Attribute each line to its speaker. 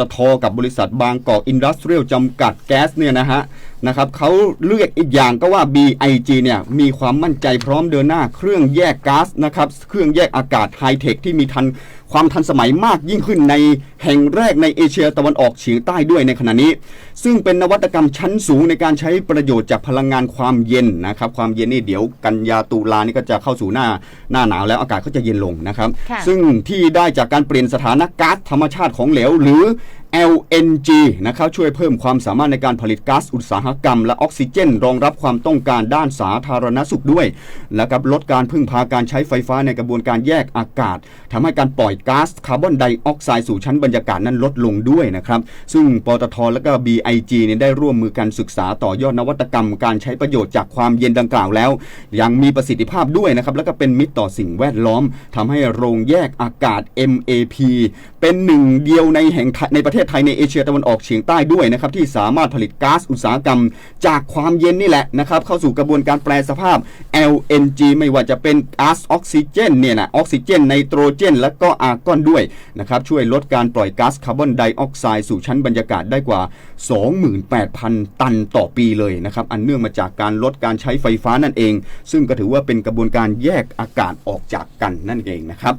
Speaker 1: ตท กับบริษัทบางกอกอินดัสเทรียลจำกัดแก๊สเนี่ยนะฮะนะครับเขาเรียกอีกอย่างก็ว่า BIG เนี่ยมีความมั่นใจพร้อมเดินหน้าเครื่องแยกก๊าซนะครับเครื่องแยกอากาศไฮเทคที่มีทันความทันสมัยมากยิ่งขึ้นในแห่งแรกในเอเชียตะวันออกเฉียงใต้ด้วยในขณะนี้ ซึ่งเป็นนวัตกรรมชั้นสูงในการใช้ประโยชน์จากพลังงานความเย็นนะครับความเย็นนี่เดี๋ยวกันยาตุลานี่ก็จะเข้าสู่หน้าหน้าหนาวแล้วอากาศก็จะเย็นลงนะครับ
Speaker 2: ค่ะ
Speaker 1: ซึ่งที่ได้จากการเปลี่ยนสถานะก๊าซธรรมชาติของเหลวหรือ LNG นะครับช่วยเพิ่มความสามารถในการผลิตก๊าซอุตสาหกรรม และออกซิเจน รองรับความต้องการด้านสาธารณสุขด้วยและกับลดการพึ่งพาการใช้ไฟฟ้าในกระบวนการแยกอากาศทำให้การปล่อยก๊าซคาร์บอนไดออกไซด์สู่ชั้นบรรยากาศนั้นลดลงด้วยนะครับซึ่งปตทและก็ BIG เนี่ยได้ร่วมมือกันศึกษาต่อยอดนวัตกรรม การใช้ประโยชน์จากความเย็นดังกล่าวแล้ว ยังมีประสิทธิภาพด้วยนะครับแล้วก็เป็นมิตรต่อสิ่งแวดล้อมทำให้โรงแยกอากาศ MAP เป็นหนึ่งเดียวในแห่งในประเทศไทยในเอเชียตะวันออกเฉียงใต้ด้วยนะครับที่สามารถผลิตก๊าซอุตสาหกรรมจากความเย็นนี่แหละนะครับเข้าสู่กระบวนการแปลสภาพ LNG ไม่ว่าจะเป็นก๊าซออกซิเจนเนี่ยนะออกซิเจนไนโตรเจน และก็อาร์กอนด้วยนะครับช่วยลดการปล่อยก๊าซคาร์บอนไดออกไซด์สู่ชั้นบรรยากาศได้กว่า 28,000 ตันต่อปีเลยนะครับอันเนื่องมาจากการลดการใช้ไฟฟ้านั่นเอง ซึ่งก็ถือว่าเป็นกระบวนการแยกอากาศออกจากกันนั่นเองนะครับ